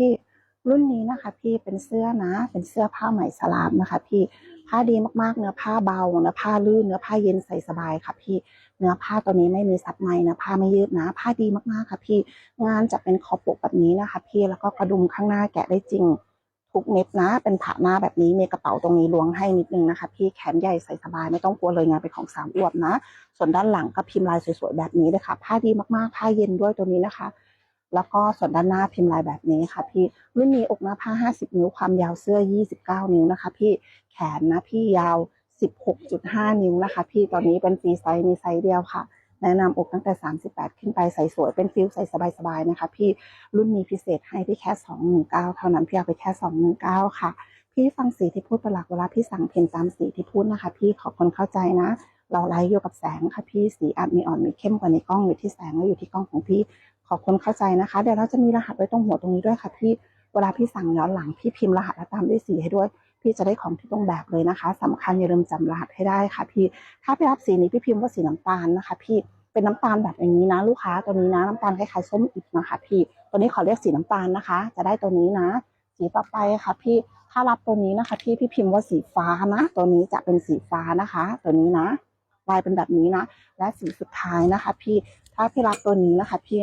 พี่รุ่นนี้นะคะ พี่เป็นเสื้อนะ เป็นเสื้อผ้าไหมสลามนะคะ พี่ผ้าดีมากๆ เนื้อผ้าเบาเนื้อผ้าลื่นเนื้อผ้าเย็นใส่สบายค่ะ พี่เนื้อผ้าตัวนี้ไม่มีซับในนื้อผ้าไม่ยืดนะ ผ้าดีมากๆค่ะ พี่งานจะเป็นคอปกแบบนี้นะคะ พี่แล้วก็กระดุมข้างหน้าแกะได้จริงทุกเม็ดนะ เป็นผ่าหน้าแบบนี้มีกระเป๋าตรงนี้ล้วงให้นิดนึงนะคะ พี่แขนใหญ่ใส่สบายไม่ต้องกลัวเลยงานเป็นของสามอวบนะ ส่วนด้านหลังก็พิมพ์ลายสวยๆแบบนี้เลยค่ะ ผ้าดีมากๆ ผ้าเย็นด้วยตัวนี้นะคะ แล้วก็ส่วนด้านหน้าพิมพ์ลายแบบนี้ค่ะ พี่รุ่นนี้อกหน้าผ้า 50 นิ้วความยาวเสื้อ 29 นิ้วนะคะ พี่แขนนะพี่ยาว 16.5 นิ้วนะคะ พี่ตอนนี้เป็นฟรีไซส์มีไซส์เดียวค่ะ แนะนำอกตั้งแต่ 38 ขึ้นไปใส่สวยเป็นฟิลใส่สบายๆนะคะ พี่รุ่นนี้พิเศษให้พี่แค่ 219 เท่านั้นพี่เอาไปแค่ 219 ค่ะ พี่ฟังสีที่พูดเป็นหลักเวลาพี่สั่งเพนตามสีที่พูดนะคะ พี่ขอคนเข้าใจนะเราไลฟ์อยู่กับแสงค่ะพี่สีอาจมีอ่อนมีเข้มกว่าในกล้องอยู่ที่แสงแล้วอยู่ที่กล้องของพี่ ขอบคนเข้าใจนะคะ เดี๋ยวเราจะมีรหัสไว้ตรงหัวตรงนี้ด้วยค่ะพี่ เวลาพี่สั่งย้อนหลังพี่พิมพ์รหัสแล้วตามด้วยสีให้ด้วย พี่จะได้ของที่ตรงแบบเลยนะคะสำคัญอย่าลืมจำรหัสให้ได้ค่ะ พี่ ถ้าพี่รับสีนี้พี่พิมพ์ว่าสีน้ำตาลนะคะ พี่ เป็นน้ำตาลแบบอย่างนี้นะ ลูกค้าตัวนี้นะน้ำตาลคล้ายๆส้มอิดนะคะ พี่ ตัวนี้ขอเรียกสีน้ำตาลนะคะ จะได้ตัวนี้นะ สีต่อไปค่ะ พี่ ถ้ารับตัวนี้นะคะ พี่พี่พิมพ์ว่าสีฟ้านะ ตัวนี้จะเป็นสีฟ้านะคะ ตัวนี้นะลายเป็นแบบนี้นะ และสีสุดท้ายนะคะ พี่ ถ้าพี่รับตัวนี้นะคะ พี่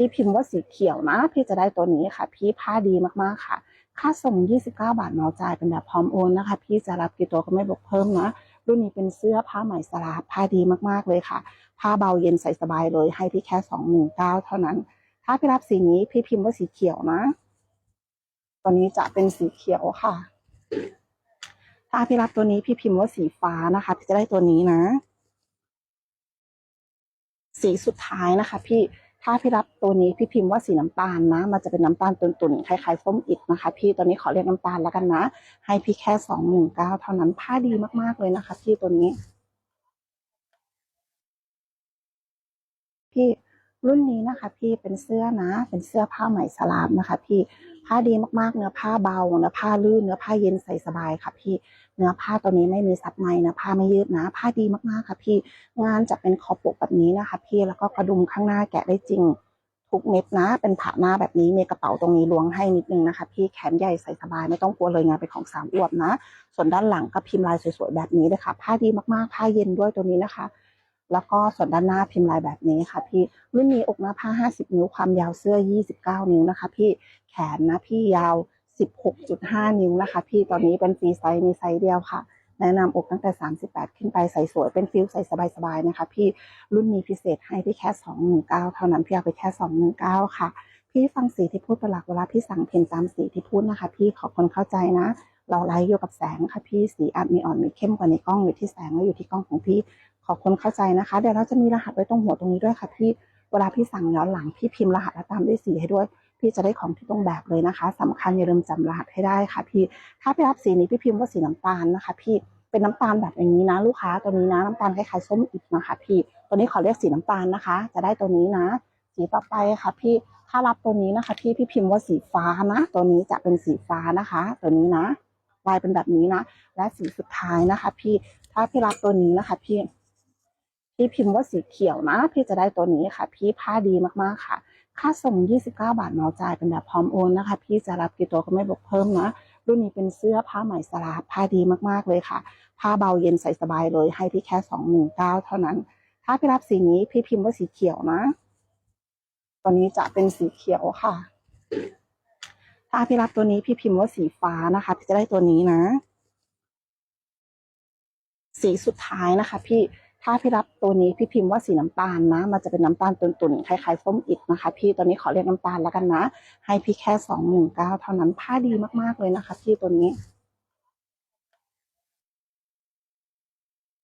พี่พิมพ์ว่าสีเขียวนะ พี่จะได้ตัวนี้ค่ะ พี่ผ้าดีมากๆค่ะ ค่าส่ง 29 บาทเมาจ่ายเป็นแบบพร้อมโอนนะคะ พี่จะรับกี่ตัวก็ไม่บวกเพิ่มนะรุ่นนี้เป็นเสื้อผ้าไหมสลาบผ้าดีมากๆเลยค่ะ ผ้าเบาเย็นใส่สบายเลย ให้พี่แค่ 219 เท่านั้น ถ้าพี่รับสีนี้พี่พิมพ์ว่าสีเขียวนะตัวนี้จะเป็นสีเขียวค่ะ ถ้าพี่รับตัวนี้พี่พิมพ์ว่าสีฟ้านะคะ พี่จะได้ตัวนี้นะ สีสุดท้ายนะคะ พี่ ถ้าพี่รับตัวนี้พี่พิมพ์ว่าสีน้ำตาลนะ มันจะเป็นน้ำตาลตุ่นๆคล้ายๆส้มอิดนะคะ พี่ตัวนี้ขอเรียกน้ำตาลแล้วกันนะ ให้พี่แค่สองหนึ่งเก้าเท่านั้นผ้าดีมากๆเลยนะคะ พี่ตัวนี้ พี่ รุ่นนี้นะคะ พี่เป็นเสื้อนะ เป็นเสื้อผ้าไหมสลามนะคะ พี่ผ้าดีมากๆ เนื้อผ้าเบาเนื้อผ้าลื่นเนื้อผ้าเย็นใส่สบายค่ะ พี่เนื้อผ้าตัวนี้ไม่มีซับในนื้อผ้าไม่ยืดนะ ผ้าดีมากๆค่ะ พี่งานจะเป็นคอปกแบบนี้นะคะ พี่แล้วก็กระดุมข้างหน้าแกะได้จริงทุกเม็ดนะ เป็นผ่าหน้าแบบนี้มีกระเป๋าตรงนี้ล้วงให้นิดนึงนะคะ พี่แขนใหญ่ใส่สบายไม่ต้องกลัวเลยงานเป็นของสามอวบนะ ส่วนด้านหลังก็พิมพ์ลายสวยๆแบบนี้เลยค่ะผ้าดีมากๆผ้าเย็นด้วยตัวนี้นะคะ แล้วก็ส่วนด้านหน้าพิมพ์ลายแบบนี้ค่ะ พี่รุ่นนี้อกหน้าผ้า 50 นิ้วความยาวเสื้อ 29 นิ้วนะคะ พี่แขนนะพี่ยาว 16.5 นิ้วนะคะ พี่ตอนนี้เป็นฟรีไซส์มีไซส์เดียวค่ะ แนะนำอกตั้งแต่ 38 ขึ้นไปใส่สวยเป็นฟิลใส่สบายๆนะคะ พี่รุ่นนี้พิเศษให้พี่แค่ 219 เท่านั้นพี่เอาไปแค่ 219 ค่ะ พี่ฟังสีที่พูดเป็นหลักเวลาพี่สั่งเพนตามสีที่พูดนะคะ พี่ขอคนเข้าใจนะเราไลฟ์อยู่กับแสงค่ะพี่สีอาจมีอ่อนมีเข้มกว่าในกล้องอยู่ที่แสงแล้วอยู่ที่กล้องของพี่ ขอบคนเข้าใจนะคะ เดี๋ยวเราจะมีรหัสไว้ตรงหัวตรงนี้ด้วยค่ะพี่ เวลาพี่สั่งย้อนหลังพี่พิมพ์รหัสแล้วตามด้วยสีให้ด้วย พี่จะได้ของที่ตรงแบบเลยนะคะสำคัญอย่าลืมจำรหัสให้ได้ค่ะ พี่ ถ้าพี่รับสีนี้พี่พิมพ์ว่าสีน้ำตาลนะคะ พี่ เป็นน้ำตาลแบบอย่างนี้นะ ลูกค้าตัวนี้นะน้ำตาลคล้ายๆส้มอิดนะคะ พี่ ตัวนี้ขอเรียกสีน้ำตาลนะคะ จะได้ตัวนี้นะ สีต่อไปค่ะ พี่ ถ้ารับตัวนี้นะคะ พี่พี่พิมพ์ว่าสีฟ้านะ ตัวนี้จะเป็นสีฟ้านะคะ ตัวนี้นะลายเป็นแบบนี้นะ และสีสุดท้ายนะคะ พี่ ถ้าพี่รับตัวนี้นะคะ พี่ พี่พิมพ์ว่าสีเขียวนะ พี่จะได้ตัวนี้ค่ะ พี่ผ้าดีมากๆค่ะ ค่าส่ง 29 บาทเมาจ่ายเป็นแบบพร้อมโอนนะคะ พี่จะรับกี่ตัวก็ไม่บวกเพิ่มนะ รุ่นนี้เป็นเสื้อผ้าไหม่สลาบผ้าดีมากๆเลยค่ะ ผ้าเบาเย็นใส่สบายเลย ให้พี่แค่ 219 เท่านั้น ถ้าพี่รับสีนี้พี่พิมพ์ว่าสีเขียวนะ ตัวนี้จะเป็นสีเขียวค่ะ ถ้าพี่รับตัวนี้พี่พิมพ์ว่าสีฟ้านะคะ พี่จะได้ตัวนี้นะ สีสุดท้ายนะคะ พี่ ถ้าพี่รับตัวนี้พี่พิมพ์ว่าสีน้ำตาลนะ มันจะเป็นน้ำตาลตุ่นๆคล้ายๆส้มอิดนะคะ พี่ตัวนี้ขอเรียกน้ำตาลแล้วกันนะ ให้พี่แค่สองหมื่นเท่านั้นผ้าดีมากๆเลยนะคะ พี่ตัวนี้